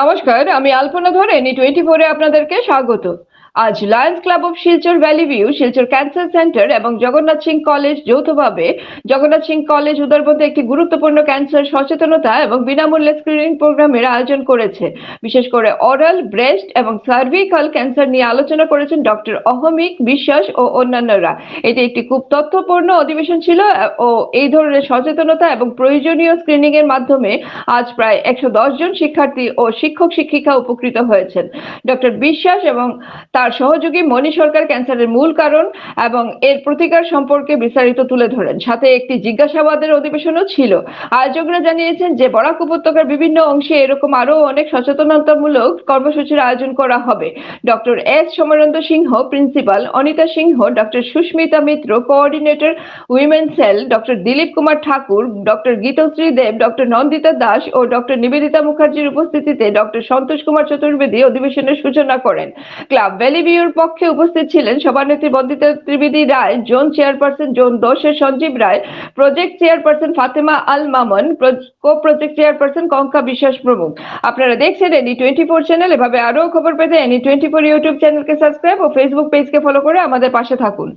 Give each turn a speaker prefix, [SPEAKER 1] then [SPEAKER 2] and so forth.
[SPEAKER 1] নমস্কার আমি আলপনা ধরে নি টোয়েন্টি ফোরে আপনাদেরকে স্বাগত। আজ lions club of Silchar valley view Silchar cancer centre এবং জগন্নাথ সিং কলেজ যৌথভাবে জগন্নাথ সিং কলেজ উদারবন্দে একটি গুরুত্বপূর্ণ ক্যান্সার সচেতনতা এবং বিনামূল্যে স্ক্রিনিং প্রোগ্রামের আয়োজন করেছে। বিশেষ করে অরাল ব্রেস্ট এবং সার্ভিকাল ক্যান্সার নিয়ে আলোচনা করেছেন ডক্টর অহমিক বিশ্বাস ও অন্যান্যরা। এটি একটি খুব তথ্যপূর্ণ অধিবেশন ছিল ও এই ধরনের সচেতনতা এবং প্রয়োজনীয় স্ক্রিনিং এর মাধ্যমে আজ প্রায় একশো দশ জন শিক্ষার্থী ও শিক্ষক শিক্ষিকা উপকৃত হয়েছেন। ডক্টর বিশ্বাস এবং তার সহযোগী মণি সরকার ক্যান্সারের মূল কারণ এবং এর প্রতিকার সম্পর্কে বিস্তারিত তুলে ধরেন। সাথে একটি জিজ্ঞাসাবাদের অধিবেশনও ছিল। আয়োজকরা জানিয়েছেন যে, বরাক উপত্যকার বিভিন্ন অংশে এরকম আরও অনেক সচেতনতামূলক কর্মসূচির আয়োজন করা হবে। Doctor S Samarendra Singha, principal, Anita Singha, doctor Susmita Mitra, coordinator women cell, doctor Dilip Kumar Thakur, doctor Gitashree Deb, doctor Nandita Das ও ডক্টর নিবেদিতা মুখার্জির উপস্থিতিতে ডক্টর সন্তোষ কুমার চতুর্বেদী অধিবেশনের সূচনা করেন। ক্লাব ভ্যালি পক্ষে উপস্থিত ছিলেন সভানেত্রী Bandita Trivedi Roy, zone chairperson zone দোষের Sanjib Roy, project chairperson Fatema Al Mamun co project chairperson Kanka Biswas প্রমুখ। আপনারা দেখছেন এনি টোয়েন্টি ফোর চ্যানেল, এভাবে আরও খবর পেতে এনি টোয়েন্টি ফোর ইউটিউব চ্যানেলকে সাবস্ক্রাইব ও ফেসবুক পেজকে ফলো করে আমাদের পাশে থাকুন।